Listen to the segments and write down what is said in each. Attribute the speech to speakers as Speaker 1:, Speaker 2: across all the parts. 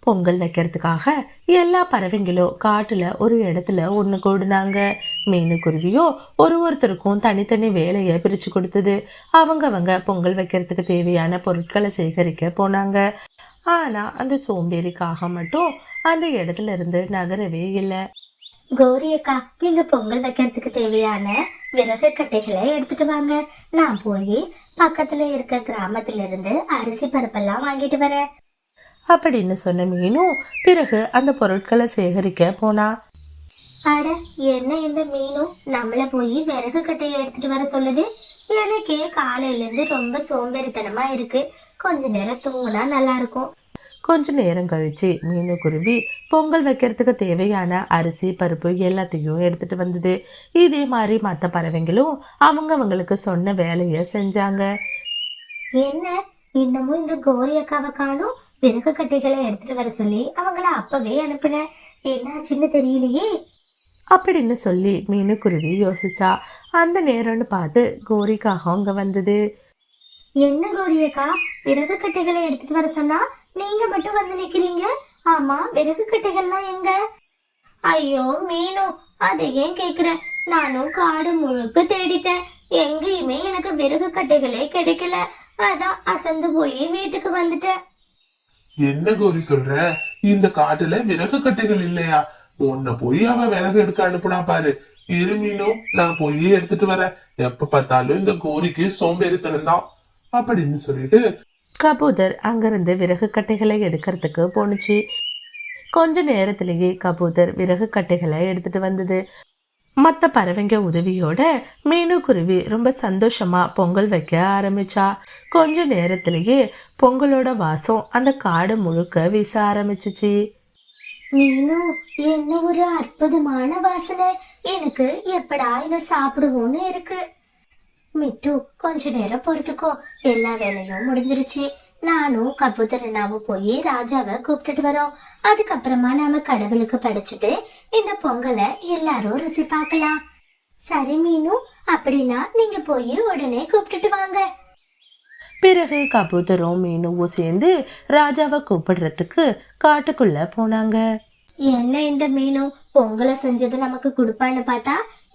Speaker 1: பொங்கல் வைக்கிறதுக்காக எல்லா பறவைங்களும் காட்டுல ஒரு இடத்துல ஒன்று கூடுனாங்க. மீனுக்குருவியோ ஒரு ஒருத்தருக்கும் தனித்தனி வேலையை பிரிச்சு கொடுத்தது. அவங்கவங்க பொங்கல் வைக்கிறதுக்கு தேவையான பொருட்களை சேகரிக்க போனாங்க. ஆனால் அந்த சோம்பேறிக்காக மட்டும் அந்த இடத்துல இருந்து நகரவே இல்லை.
Speaker 2: கௌரியக்கா நீங்க பொங்கல் வைக்கிறதுக்கு தேவையான விறகு கட்டைகளை எடுத்துட்டு வாங்க. நான் போய் பக்கத்துல இருக்க கிராமத்துல இருந்து அரிசி பருப்பெல்லாம் வாங்கிட்டு வரேன்.
Speaker 1: அப்படின்னு சொன்ன மீனும் பிறகு அந்த பொருட்களை சேகரிக்க போனா.
Speaker 2: அட என்ன இந்த மீனும் நம்மள போய் விறகு கட்டையை எடுத்துட்டு வர சொல்லுது. எனக்கே காலையில இருந்து ரொம்ப சோம்பேறித்தனமா இருக்கு. கொஞ்ச நேரம் தூங்கினா நல்லா இருக்கும்.
Speaker 1: கொஞ்ச நேரம் கழிச்சு மீனுக்குருவி பொங்கல் வைக்கிறதுக்கு தேவையான அரிசி பருப்பு எல்லாத்தையும் எடுத்துட்டு வந்தது. இதே மாதிரி மற்ற பறவைங்களும் அவங்கவங்களுக்கு சொன்ன வேலையை செஞ்சாங்க.
Speaker 2: என்ன? இன்னமும் இந்த கோரி அக்காவை காணும்? விறகு கட்டைகளை எடுத்துட்டு வர சொல்லி அவங்கள அப்பவே அனுப்புனேன் என்னாச்சுன்னு தெரியலையே.
Speaker 1: அப்படின்னு சொல்லி மீனுக்குருவி யோசிச்சா அந்த நேரம்னு பார்த்து கோரிக்காக அங்க வந்தது.
Speaker 2: என்ன கௌரி அக்கா விறகு கட்டைகளை எடுத்துட்டு வர சொன்னா நீங்க மட்டும் வந்து நிக்கிறீங்க? ஆமா விறகு கட்டைகள்லாம் எங்க? ஐயோ மீனு அதை ஏன் கேக்குற? நானும் காடு முழுக்க தேடிட்டேன். எங்கேயுமே எனக்கு விறகு கட்டைகளே கிடைக்கல. அதான் அசந்து போய் வீட்டுக்கு வந்துட்டேன்.
Speaker 3: என்ன கோரி சொல்ற? இந்த காட்டுல விறகு கட்டைகள் இல்லையா? உன்னை போய் அவ விறகு எடுக்க அனுப்புனா பாரு. இருமினும் நான் போய் எடுத்துட்டு வரேன். எப்ப பார்த்தாலும் இந்த கோரிக்கு சோம்பேறித்தனம் தான். அப்படின்னு சொல்லிட்டு
Speaker 1: கபூதர் அங்கிருந்து விறகு கட்டைகளை எடுக்கிறதுக்கு போணுச்சு. கொஞ்ச நேரத்திலேயே கபூதர் விறகு கட்டைகளை எடுத்துட்டு வந்தது. மற்ற பறவைங்க உதவியோட மீனுக்குருவி ரொம்ப சந்தோஷமா பொங்கல் வைக்க ஆரம்பிச்சா. கொஞ்ச நேரத்திலேயே பொங்கலோட வாசம் அந்த காடு முழுக்க வீச ஆரம்பிச்சிச்சு.
Speaker 2: மீனு என்ன ஒரு அற்புதமான வாசனை. எனக்கு எப்படா இதை சாப்பிடுவோன்னு இருக்கு. மிட்டு கொஞ்ச நேரம் பொறுத்துக்கோ. எல்லா வேலையும் முடிஞ்சிருச்சு. நானும் கபூத்தரனாவும் போய் ராஜாவை கூப்பிட்டுட்டு வரோம். அதுக்கப்புறமா நாம கடவுளுக்கு படைச்சிட்டு இந்த பொங்கலை எல்லாரும் ருசி பார்க்கலாம். சரி மீனு அப்படின்னா நீங்க போய் உடனே கூப்பிட்டுட்டு வாங்க.
Speaker 1: பிறகு கபூதரும் மீனுவும் சேர்ந்து ராஜாவை கூப்பிடுறதுக்கு காட்டுக்குள்ள போனாங்க.
Speaker 2: என்ன இந்த மீனும் பொங்கலை செஞ்சது நமக்கு கொடுப்பான்னு பார்த்தா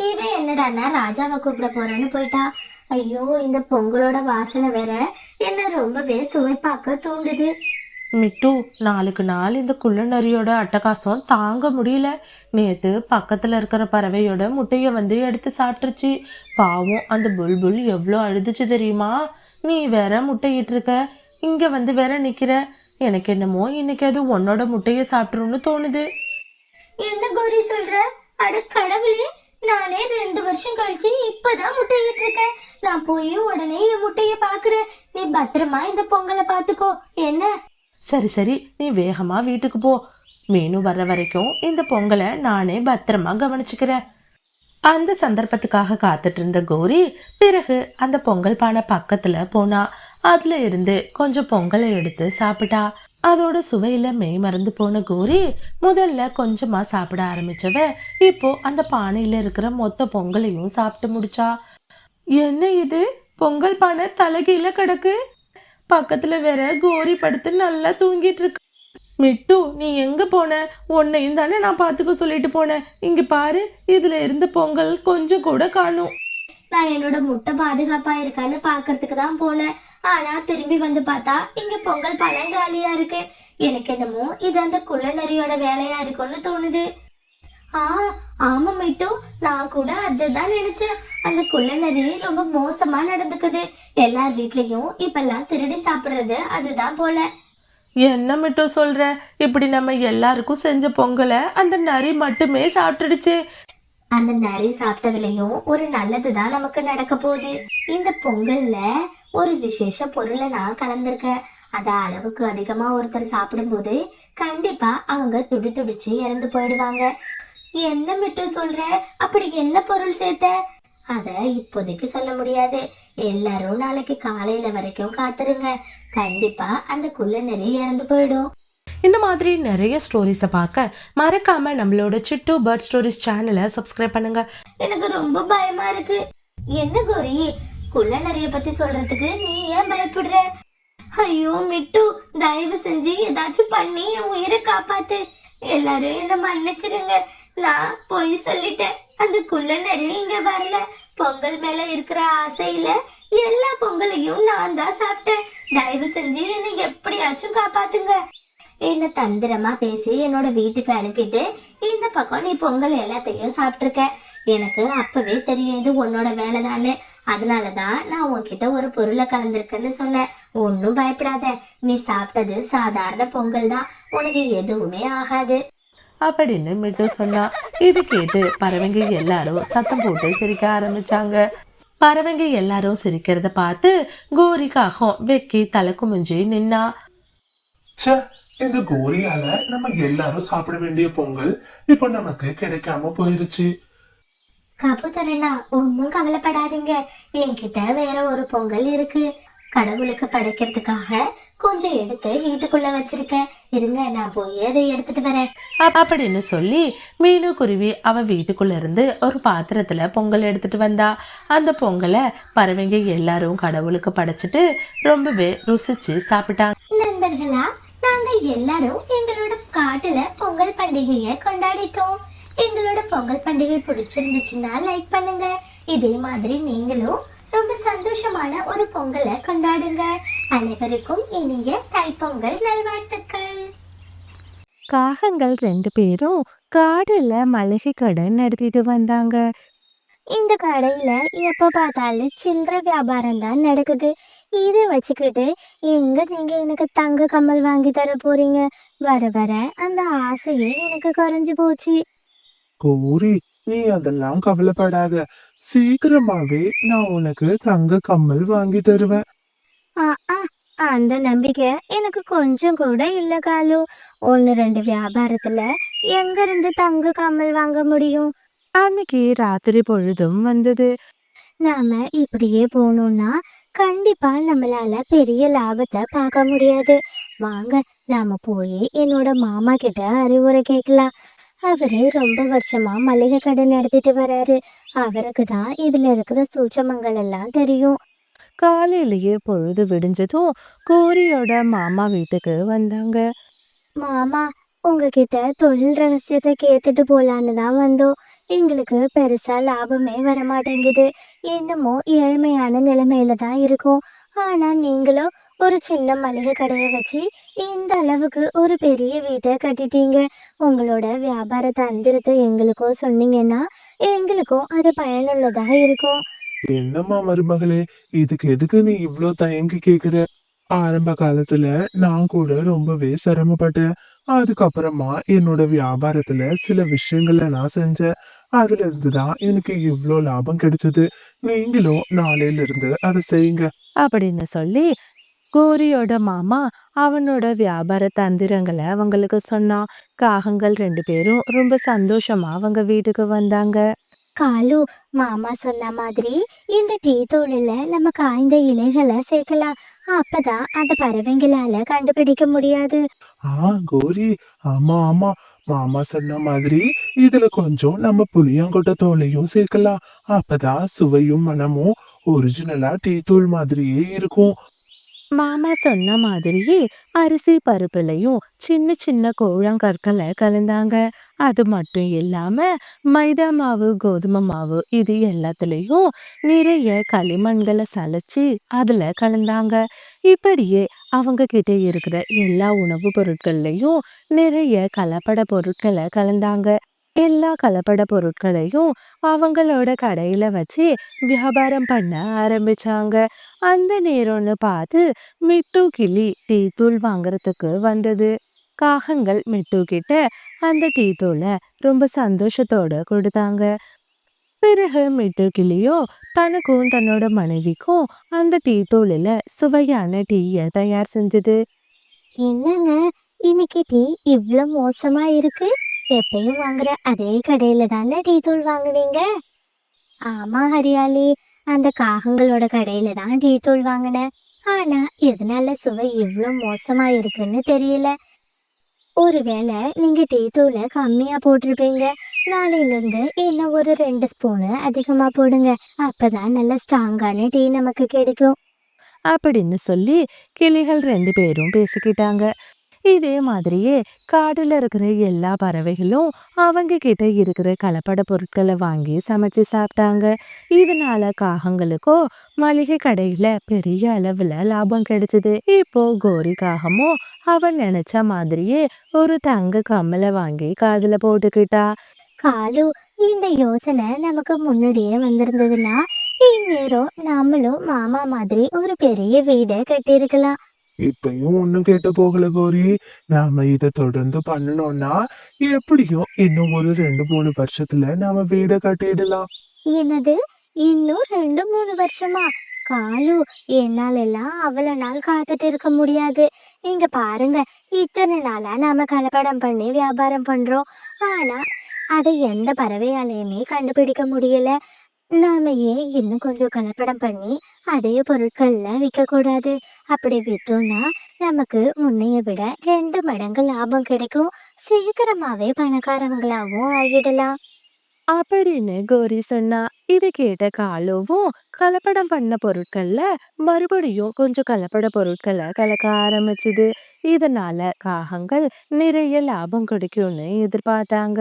Speaker 2: இவன் என்னடான்னா ராஜாவை கூப்பிட போறேன்னு போயிட்டா. ஐயோ இந்த பொங்கலோட வாசனை வேற. என்ன ரொம்பவே சுவைப்பாக்க தூண்டுது.
Speaker 1: மிட்டு நாளுக்கு நாள் இந்த குள்ளநரியோட அட்டகாசம் தாங்க முடியல. நேத்து பக்கத்துல இருக்கிற பறவையோட முட்டைய வந்து எடுத்து சாப்பிட்டுருச்சு. பாவம் அந்த புல்புல் எவ்வளோ அழுதுச்சு தெரியுமா? நீ வேற முட்டையிட்டு இருக்க. இங்க வந்து வேற நிக்கிற. எனக்கு என்னமோ இன்னைக்கு அது உன்னோட முட்டைய சாப்பிட்டுருன்னு தோணுது.
Speaker 2: என்ன கோரி சொல்ற? அட கடவுளே நானே ரெண்டு வருஷம் கழிச்சு இப்பதான் முட்டையிட்டு இருக்கேன். நான் போய் உடனே என் முட்டைய பாக்குறேன். நீ பத்திரமா இந்த பொங்கலை பாத்துக்கோ என்ன?
Speaker 1: சரி சரி. நீ வேகமா வீட்டுக்கு போ. மீனு வர்ற வரைக்கும் இந்த பொங்கலை நானே பத்திரமா கவனிச்சுக்கிறேன். அந்த சந்தர்ப்பத்துக்காக காத்துட்டு இருந்த கோரி பிறகு அந்த பொங்கல் பானை பக்கத்துல போனா. அதுல இருந்து கொஞ்சம் பொங்கலை எடுத்து சாப்பிட்டா. அதோட சுவையில மெய் மறந்து போன கோரி முதல்ல கொஞ்சமா சாப்பிட ஆரம்பிச்சவ இப்போ அந்த பானையில இருக்கிற மொத்த பொங்கலையும் சாப்பிட்டு முடிச்சா. என்ன இது? பொங்கல் பானை தலைகீழ கிடக்கு? பக்கத்துல வேற கோரி படுத்து நல்லா தூங்கிட்டு இருக்கு. மிட்டு நீ எங்க போன? உன்னையும் தானே நான் பாத்துக்க சொல்லிட்டு போனேன் இங்க பாரு இதுல இருந்த பொங்கல் கொஞ்சம் கூட காணும்.
Speaker 2: நான் என்னோட முட்டை பாதுகாப்பா இருக்கான்னு பாக்குறதுக்கு தான் போனேன். ஆனா திரும்பி வந்து பார்த்தா இங்க பொங்கல் பழம் காலியா இருக்கு. எனக்கு என்னமோ இது அந்த குள்ளநரியோட வேலையா இருக்கும்னு தோணுது. ஆ ஆமா மிட்டு நான் கூட அதுதான் நினைச்சேன். அந்த குள்ளநரி ரொம்ப மோசமா நடந்துக்குது. எல்லார் வீட்லயும் இப்பெல்லாம் திருடி சாப்பிடுறது அதுதான் போல.
Speaker 1: என்ன மிட்டு சொல்ற? இப்படி நம்ம எல்லாருக்கும் செஞ்ச பொங்கலை அந்த நரி மட்டுமே சாப்பிட்டுடுச்சு.
Speaker 2: அந்த நரி சாப்பிட்டதுலயும் ஒரு நல்லதுதான் நமக்கு நடக்க போகுது. இந்த பொங்கல்ல ஒரு விசேஷ பொருளை நான் கலந்திருக்கேன். அத அளவுக்கு அதிகமா ஒருத்தர் சாப்பிடும்போது கண்டிப்பா அவங்க துடி துடிச்சு இறந்து போயிடுவாங்க. என்ன மிட்டு சொல்ற? அப்படி என்ன பொருள் சேர்த்த? அத இப்போதைக்கு சொல்ல முடியாது. எல்லாரும் நாளைக்கு காலையில வரைக்கும் காத்துருங்க. கண்டிப்பா அந்த குள்ள நெறி இறந்து போயிடும்.
Speaker 1: இந்த மாதிரி நிறைய ஸ்டோரிஸை பார்க்க மறக்காம நம்மளோட சிட்டு பேர்ட் ஸ்டோரிஸ் சேனலை சப்ஸ்கிரைப் பண்ணுங்க.
Speaker 2: எனக்கு ரொம்ப பயமா இருக்கு. என்ன கோரி? குள்ள பத்தி சொல்றதுக்கு நீ ஏன் பயப்படுற? ஐயோ மிட்டு தயவு செஞ்சு ஏதாச்சும் பண்ணி என் உயிரை காப்பாத்து. எல்லாரும் என்ன மன்னிச்சிருங்க. நான் போய் சொல்லிட்டேன். அந்த குள்ள நிறைய இங்க வரல. பொங்கல் மேல இருக்கிற ஆசையில எல்லா பொங்கலையும் நான் தான் சாப்பிட்டேன். தயவு செஞ்சு என்னை எப்படியாச்சும் காப்பாத்துங்க. என்ன தந்திரமா பேசி என்னோட வீட்டுக்கு அனுப்பிட்டு இந்த பக்கம் நீ பொங்கல் எல்லாத்தையும் சாப்பிட்ருக்க எனக்கு அப்பவே தெரியும் இது உன்னோட வேலைதான்னு அதனாலதான் நான் உன்கிட்ட ஒரு பொருளை கலந்திருக்கேன்னு சொன்னேன் ஒன்னும் பயப்படாத. நீ சாப்பிட்டது சாதாரண பொங்கல் தான். உனக்கு எதுவுமே ஆகாது.
Speaker 1: அப்படின்னு மிட்டு சொன்னா. இது கேட்டு பறவைங்க எல்லாரும் சத்தம் போட்டு சிரிக்க ஆரம்பிச்சாங்க. பறவைங்க எல்லாரும் சிரிக்கிறத பார்த்து கோரி காகம் வெக்கி தலை குமிஞ்சு நின்னா.
Speaker 3: ச்சே இந்த கோரியால நம்ம எல்லாரும் சாப்பிட வேண்டிய பொங்கல் இப்போ நமக்கு கிடைக்காம போயிருச்சு.
Speaker 2: கபுதரண்ணா ஒன்னும் கவலைப்படாதீங்க. என்கிட்ட வேற ஒரு பொங்கல் இருக்கு. கடவுளுக்கு படைக்கிறதுக்காக கொஞ்சம் எடுத்து வீட்டுக்குள்ள வச்சிருக்கேன். இருங்க நான் போய் அதை எடுத்துட்டு வரேன்.
Speaker 1: அப்- அப்படின்னு சொல்லி மீனு குருவி அவ வீட்டுக்குள்ள இருந்து ஒரு பாத்திரத்துல பொங்கல் எடுத்துட்டு வந்தா. அந்த பொங்கலை பறவைங்க எல்லாரும் கடவுளுக்கு படைச்சிட்டு ரொம்பவே ருசிச்சு சாப்பிட்டாங்க.
Speaker 2: நண்பர்களா நாங்க எல்லாரும் எங்களோட காட்டுல பொங்கல் பண்டிகையை கொண்டாடிட்டோம். எங்களோட பொங்கல் பண்டிகை பிடிச்சிருந்துச்சுன்னா லைக் பண்ணுங்க. இதே மாதிரி நீங்களும் ரொம்ப சந்தோஷமான ஒரு பொங்கலை கொண்டாடுங்க. அனைவருக்கும் இனிய தைப்பொங்கல் நல்வாழ்த்துக்கள்.
Speaker 1: காகங்கள் ரெண்டு பேரும் காடுல மளிகை கடை நடத்திட்டு வந்தாங்க.
Speaker 2: இந்த கடையில எப்ப பார்த்தாலும் சில்லறை வியாபாரம் தான் நடக்குது. இதை வச்சுக்கிட்டு எங்க நீங்க எனக்கு தங்க கம்மல் வாங்கி தர போறீங்க? வர வர அந்த ஆசையே எனக்கு குறைஞ்சு போச்சு.
Speaker 3: கோரி நீ அதெல்லாம் கவலைப்படாத. சீக்கிரமாவே நான் உனக்கு தங்க கம்மல் வாங்கி தருவேன்.
Speaker 2: ஆ, ஆ, அந்த நம்பிக்கை எனக்கு கொஞ்சம் கூட இல்ல காலு. ஒன்னு ரெண்டு வியாபாரத்துல எங்க இருந்து தங்க கம்மல் வாங்க முடியும்?
Speaker 1: அன்னைக்கு ராத்திரி பொழுதும் வந்தது.
Speaker 2: நாம இப்படியே போனோம்னா கண்டிப்பா நம்மளால பெரிய லாபத்தை பார்க்க முடியாது. வாங்க நாம போய் என்னோட மாமா கிட்ட அறிவுரை கேட்கலாம். அவரு ரொம்ப வருஷமா மளிகை கடை நடத்திட்டு வராரு. அவருக்கு தான் இதுல இருக்கிற சூட்சமங்கள் எல்லாம் தெரியும்.
Speaker 1: காலையிலேயே பொழுது விடிஞ்சதும் கோரியோட மாமா வீட்டுக்கு வந்தாங்க.
Speaker 2: மாமா உங்ககிட்ட தொழில் ரகசியத்தை கேட்டுட்டு போலான்னு தான் வந்தோம். எங்களுக்கு பெருசா லாபமே வர மாட்டேங்குது என்னமோ ஏழ்மையான நிலைமையில தான் இருக்கோம். ஆனா நீங்களும் ஒரு சின்ன மளிகை கடையை வச்சு இந்த அளவுக்கு ஒரு பெரிய வீட்டை கட்டிட்டீங்க. உங்களோட வியாபார தந்திரத்தை எங்களுக்கும் சொன்னீங்கன்னா எங்களுக்கும் அது பயனுள்ளதாக இருக்கும்.
Speaker 3: என்னம்மா மருமகளே இதுக்கு எதுக்கு நீ இவ்ளோ தயங்கி கேக்குற? ஆரம்ப காலத்துல நான் கூட ரொம்பவே சிரமப்பட்டேன். அதுக்கப்புறமா என்னோட வியாபாரத்துல சில விஷயங்களை நான் செஞ்சேன். அதுல இருந்துதான் எனக்கு இவ்ளோ லாபம் கிடைச்சது. நீங்களும் நாளையில இருந்து அதை செய்யுங்க.
Speaker 1: அப்படின்னு சொல்லி கோரியோட மாமா அவனோட வியாபார தந்திரங்களை அவங்களுக்கு சொன்னான் காகங்கள் ரெண்டு பேரும் ரொம்ப சந்தோஷமா அவங்க வீட்டுக்கு வந்தாங்க.
Speaker 2: காலு மாமா சொன்ன மாதிரி இந்த டீ தூளில நம்ம காய்ந்த இலைகளை சேர்க்கலாம். அப்பதான் அந்த பறவைங்களால கண்டுபிடிக்க முடியாது.
Speaker 3: ஆ கோரி. ஆமா ஆமா. மாமா சொன்ன மாதிரி இதுல கொஞ்சம் நம்ம புளியங்கொட்டை தோலையும் சேர்க்கலாம். அப்பதான் சுவையும் மனமும் ஒரிஜினலா டீ தூள் மாதிரியே இருக்கும்.
Speaker 1: மாமா சொன்ன மாதிரியே அரிசி பருப்புலையும் சின்ன சின்ன கூழங்கற்களை கலந்தாங்க. அது மட்டும் இல்லாம மைதா மாவு கோதுமை மாவு இது எல்லாத்துலயும் நிறைய களிமண்களை சலைச்சு அதுல கலந்தாங்க. இப்படியே அவங்க கிட்ட இருக்கிற எல்லா உணவுப் பொருட்கள்லையும் நிறைய கலப்பட பொருட்களை கலந்தாங்க. எல்லா கலப்பட பொருட்களையும் அவங்களோட கடையில் வச்சு வியாபாரம் பண்ண ஆரம்பிச்சாங்க. அந்த நேரம்னு பார்த்து மிட்டு கிளி டீ தூள் வாங்குறதுக்கு வந்தது. காகங்கள் மிட்டு கிட்ட அந்த டீ தூளை ரொம்ப சந்தோஷத்தோட கொடுத்தாங்க. பிறகு மிட்டு கிளியோ தனக்கும் தன்னோட மனைவிக்கும் அந்த டீ தூளில் சுவையான டீயை தயார் செஞ்சது.
Speaker 2: என்னங்க இன்னைக்கு டீ இவ்வளோ மோசமா இருக்கு? எப்பயும் வாங்குற அதே கடையில தானே டீ தூள் வாங்குனீங்க? ஆமா ஹரியாலி அந்த காகங்களோட கடையில தான் டீ தூள் வாங்கினேன் ஆனா எதனால சுவை இவ்வளோ மோசமா இருக்குன்னு தெரியல. ஒருவேளை நீங்க டீ தூளை கம்மியா போட்டிருப்பீங்க. நாளையிலிருந்து இன்னும் ஒரு ரெண்டு ஸ்பூனு அதிகமா போடுங்க. அப்பதான் நல்ல ஸ்ட்ராங்கான டீ நமக்கு கிடைக்கும்.
Speaker 1: அப்படின்னு சொல்லி கிளிகள் ரெண்டு பேரும் பேசிக்கிட்டாங்க. இதே மாதிரியே காட்டில் இருக்கிற எல்லா பறவைகளும் அவங்க கிட்ட இருக்கிற கலப்பட பொருட்களை வாங்கி சமைச்சு சாப்பிட்டாங்க. இதனால காகங்களுக்கோ மளிகை கடையில பெரிய அளவுல லாபம் கிடைச்சது. இப்போ கோரி காகமும் அவன் நினைச்ச மாதிரியே ஒரு தங்க கம்மலை வாங்கி காதுல போட்டுக்கிட்டா.
Speaker 2: காலு இந்த யோசனை நமக்கு முன்னாடியே வந்திருந்ததுன்னா இந்நேரம் நம்மளும் மாமா மாதிரி ஒரு பெரிய வீடை கட்டியிருக்கலாம்.
Speaker 3: இப்பயும் ஒன்றும் கேட்டு போகல கோரி. நாம இதை தொடர்ந்து பண்ணணும்னா எப்படியும் இன்னும் ஒரு ரெண்டு மூணு வருஷத்துல நாம வீடை கட்டிடலாம்.
Speaker 2: என்னது? இன்னும் ரெண்டு மூணு வருஷமா? காலு என்னால எல்லாம் அவ்வளவு நாள் காத்துட்டு இருக்க முடியாது. இங்க பாருங்க இத்தனை நாளா நாம கலப்படம் பண்ணி வியாபாரம் பண்றோம். ஆனா அதை எந்த பறவையாலையுமே கண்டுபிடிக்க முடியல. நாம ஏன் இன்னும் கொஞ்சம் கலப்படம் பண்ணி அதே பொருட்கள்ல விற்கக்கூடாது அப்படி விற்றோம்னா நமக்கு முன்னைய விட ரெண்டு மடங்கு லாபம் கிடைக்கும். சீக்கிரமாவே பணக்காரவங்களாவும் ஆகிடலாம்.
Speaker 1: அப்படின்னு கோரி சொன்னா இது கேட்ட காலுவும் கலப்படம் பண்ண பொருட்கள்ல மறுபடியும் கொஞ்சம் கலப்பட பொருட்களை கலக்க ஆரம்பிச்சுது. இதனால காகங்கள் நிறைய லாபம் கிடைக்கும்னு எதிர்பார்த்தாங்க.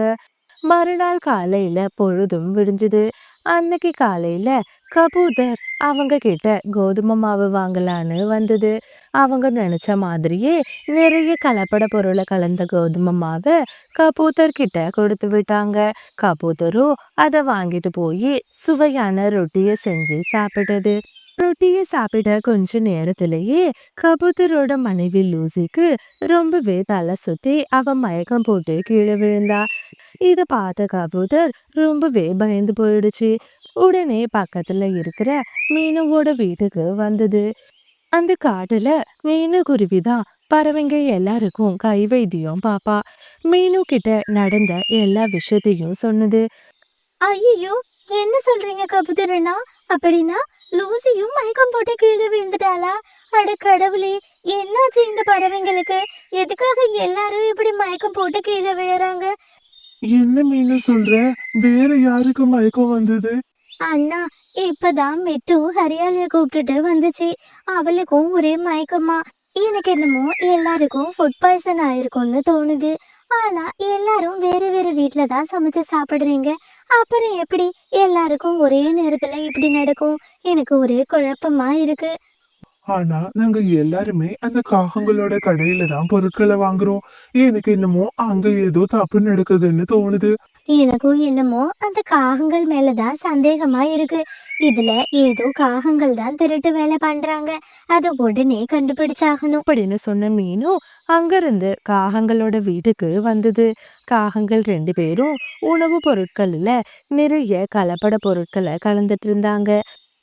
Speaker 1: மறுநாள் காலையில பொழுதும் விடிஞ்சுது. அன்னைக்கு காலையில் கபூதர் அவங்க கிட்ட கோதுமை மாவு வாங்கலான்னு வந்தது. அவங்க நினச்ச மாதிரியே நிறைய கலப்பட பொருளை கலந்த கோதுமை மாவை கபூத்தர் கிட்ட கொடுத்து விட்டாங்க. கபூத்தரும் அதை வாங்கிட்டு போய் சுவையான ரொட்டியை செஞ்சு சாப்பிட்டது. ரொட்டியை சாப்பிட கொஞ்ச நேரத்திலேயே கபூத்தரோட மனைவி லூசிக்கு ரொம்பவே தலை சுத்தி அவ மயக்கம் போட்டு கீழே விழுந்தா. இதை பார்த்த கபூத்தர் ரொம்பவே பயந்து போயிடுச்சு. உடனே பக்கத்துல இருக்கிற மீனுவோட வீட்டுக்கு வந்தது. அந்த காட்டுல மீனு குருவிதான் பறவைங்க எல்லாருக்கும் கை வைத்தியம் பாப்பா. மீனு கிட்ட நடந்த எல்லா விஷயத்தையும் சொன்னது.
Speaker 2: ஐயோ என்ன சொல்றீங்க கபுதரனா? அப்படின்னா லூசியும் மயக்கம் போட்டு கீழே விழுந்துட்டாளா? அட கடவுளே என்னாச்சு இந்த பறவைங்களுக்கு? எதுக்காக எல்லாரும் இப்படி மயக்கம் போட்டு கீழே விழுறாங்க?
Speaker 3: என்ன மீன் சொல்ற? வேற யாருக்கு மயக்கம் வந்தது?
Speaker 2: அண்ணா இப்பதான் மெட்டு ஹரியாலிய கூப்பிட்டுட்டு வந்துச்சு. அவளுக்கும் ஒரே மயக்கமா. எனக்கு என்னமோ எல்லாருக்கும் ஃபுட் பாய்சன் ஆயிருக்கும்னு தோணுது. ஆனா எல்லாரும் வேற வேற வீட்ல தான் சமைச்சு சாப்பிடுறீங்க. அப்புறம் எப்படி? எல்லாருக்கும் ஒரே நேரத்துல இப்படி நடக்கும். எனக்கு ஒரே குழப்பமா இருக்கு.
Speaker 3: ஆனா நாங்க எல்லாருமே அந்த காகங்களோட கடையில தான் பொருட்களை வாங்குறோம். எனக்கு என்னமோ அங்க ஏதோ தப்பு நடக்குதுன்னு தோணுது.
Speaker 2: எனக்கும் என்னமோ அந்த காகங்கள் மேலதான் சந்தேகமா இருக்கு. இதுல ஏதோ காகங்கள் தான் திருட்டு வேலை பண்றாங்க. அது உடனே கண்டுபிடிச்சாகணும்.
Speaker 1: அப்படின்னு சொன்ன மீனும் அங்கிருந்து காகங்களோட வீட்டுக்கு வந்தது. காகங்கள் ரெண்டு பேரும் உணவு பொருட்கள்ல நிறைய கலப்பட பொருட்களை கலந்துட்டு இருந்தாங்க.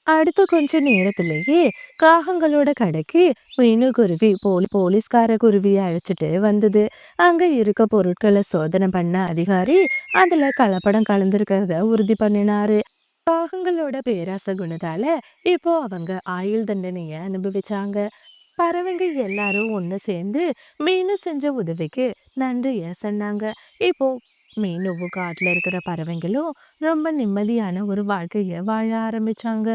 Speaker 1: அடுத்த கொஞ்ச நேரத்திலேயே காகங்களோட கடைக்கு மீனு குருவி போலி போலீஸ்கார குருவியை அழைச்சிட்டு வந்தது அங்க இருக்க பொருட்களை சோதனை பண்ண அதிகாரி அதுல கலப்படம் கலந்துருக்கிறத உறுதி பண்ணினாரு காகங்களோட பேராச குணத்தால இப்போ அவங்க ஆயுள் தண்டனைய அனுபவிச்சாங்க பறவைங்க எல்லாரும் ஒன்று சேர்ந்து மீனு செஞ்ச உதவிக்கு நன்றிய சொன்னாங்க இப்போ மீனுவும் காட்டில் இருக்கிற பறவைங்களும் ரொம்ப நிம்மதியான ஒரு வாழ்க்கையை வாழ ஆரம்பித்தாங்க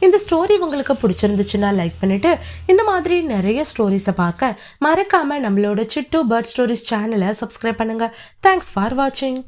Speaker 1: இந்த ஸ்டோரி உங்களுக்கு பிடிச்சிருந்துச்சுன்னா லைக் பண்ணிவிட்டு இந்த மாதிரி நிறைய ஸ்டோரிஸை பார்க்க மறக்காமல் நம்மளோட சிட்டு பேர்ட் ஸ்டோரிஸ் சேனலை சப்ஸ்கிரைப் பண்ணுங்கள் தேங்க்ஸ் ஃபார் வாட்சிங்